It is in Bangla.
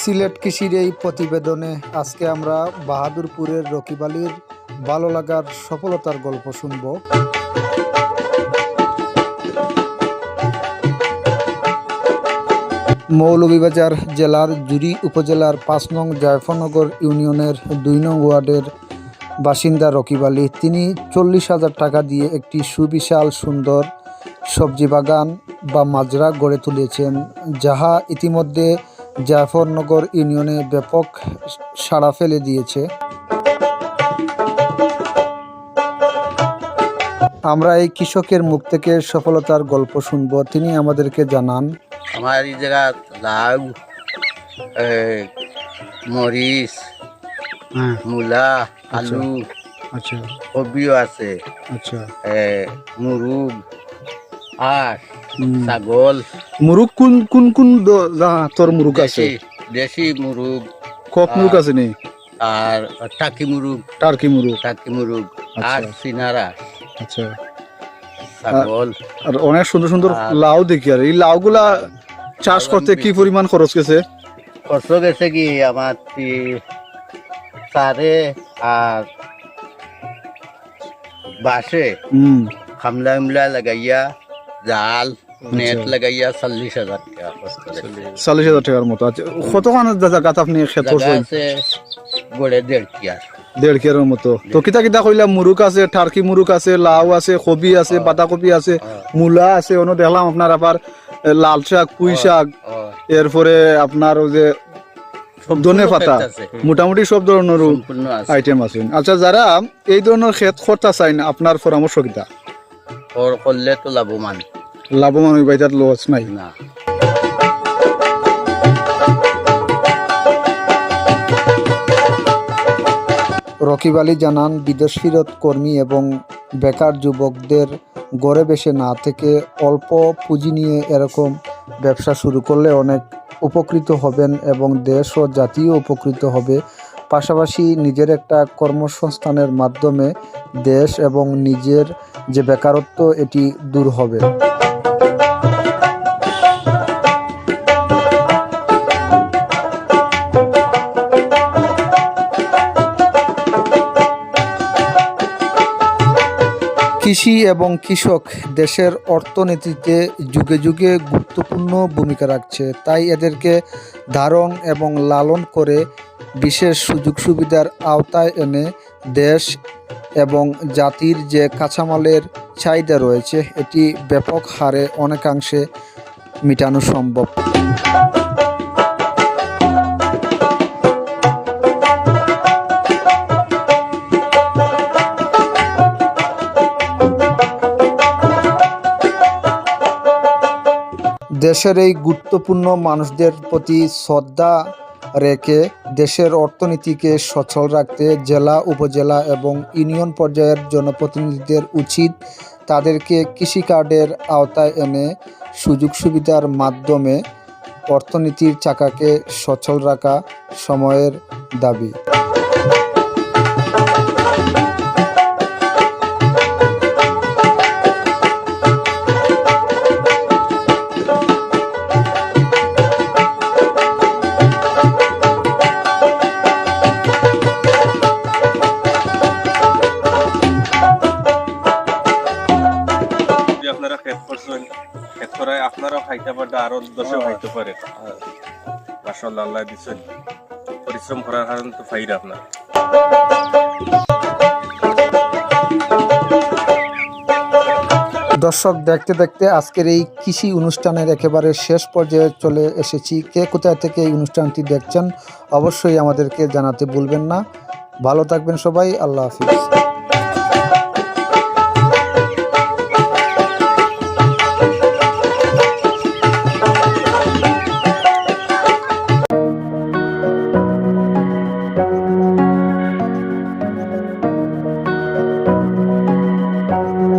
সিলেট কৃষির এই প্রতিবেদনে আজকে আমরা বাহাদুরপুরের রকিবালির ভালো লাগার সফলতার গল্প শুনব। মৌলভীবাজার জেলার জুরি উপজেলার পাঁচ নং জায়ফরনগর ইউনিয়নের দুই নং ওয়ার্ডের বাসিন্দা রকিবালি তিনি চল্লিশ হাজার টাকা দিয়ে একটি সুবিশাল সুন্দর সবজি বাগান বা মাজরা গড়ে তুলেছেন, যাহা ইতিমধ্যে জাফরনগর ইউনিয়নে ব্যাপক সাড়া ফেলে দিয়েছে। আমরা এই কৃষকের মুখ থেকে সফলতার গল্প শুনব। তিনি আমাদেরকে জানান আমার এই জায়গা লাউ মরিচ হ্যাঁ। মূলা আলু আচ্ছা। কবিও আছে। আচ্ছা। মুরুগ আর ছাগল। মুরুগ কোন কোন কোন তোর মুরুগ দেশি দেশি মুরুগ কক মুরুগ আছে নি? আর টাকি মুরুগ। টার্কি মুরুগ। টাকি মুরুগ আচ্ছা। আর সিনারা আচ্ছা। ছাগল। আর অনেক সুন্দর সুন্দর লাউ দেখি আর। এই লাউগুলা চাষ করতে কি পরিমাণ খরচ গেছে? খরচ গেছে কি আমার সারে আর বাসে হুম খামলা উমলা লাগাইয়া জাল নেট আচ্ছা। লাগাইয়া চল্লিশ হাজার টাকা খরচ করে। চল্লিশ হাজার টাকার মতো আচ্ছা। কতখান জায়গাত আপনি খেত আছে গড়ে দেড় কিয়ার দেড় কেয়ারের মতো। তো কিতা কিতা কইলা মুরুক আছে টার্কি মুরুক আছে লাউ আছে কবি আছে বাঁধাকপি আছে মূলা আছে অন্য দেখলাম আপনার আবার লাল শাক পুঁই শাক এরপরে আপনার ওই যে ধনে পাতা মোটামুটি সব ধরনের আইটেম আছে। আচ্ছা যারা এই ধরনের ক্ষেত করতে চাইন আপনার পরামর্শ কিতা? করলে তো লাভবান। লাভবান হইবা এটার লস নাই। না। রকিব আলী জানান বিদেশ ফিরত কর্মী এবং বেকার যুবকদের গড়ে বেশে না থেকে অল্প পুঁজি নিয়ে এরকম ব্যবসা শুরু করলে অনেক উপকৃত হবেন এবং দেশ ও জাতীয় উপকৃত হবে। পাশাপাশি নিজের একটা কর্মসংস্থানের মাধ্যমে দেশ এবং নিজের যে বেকারত্ব, এটি দূর হবে। কৃষি এবং কৃষক দেশের অর্থনীতিতে যুগে যুগে গুরুত্বপূর্ণ ভূমিকা রাখছে। তাই এদেরকে ধারণ এবং লালন করে বিশেষ সুযোগ সুবিধার আওতায় এনে দেশ এবং জাতির যে কাঁচামালের চাহিদা রয়েছে, এটি ব্যাপক হারে অনেকাংশে মেটানো সম্ভব। দেশের এই গুরুত্বপূর্ণ মানুষদের প্রতি শ্রদ্ধা রেখে দেশের অর্থনীতিকে সচল রাখতে জেলা, উপজেলা এবং ইউনিয়ন পর্যায়ের জনপ্রতিনিধিদের উচিত তাদেরকে কৃষি কার্ডের আওতায় এনে সুযোগ সুবিধার মাধ্যমে অর্থনীতির চাকাকে সচল রাখা সময়ের দাবি। করায় আপনারাও খাইতে পারবে আরও দশে খাইতে পারে। মাসাল্লাহ আল্লাহ দিচ্ছেন পরিশ্রম করার কারণে তো ফাইরা আপনার। দর্শক দেখতে দেখতে আজকের এই কৃষি অনুষ্ঠানের একেবারে শেষ পর্যায়ে চলে এসেছি। কে কোথায় থেকে এই অনুষ্ঠানটি দেখছেন অবশ্যই আমাদেরকে জানাতে ভুলবেন না। ভালো থাকবেন সবাই আল্লাহ হাফিজ।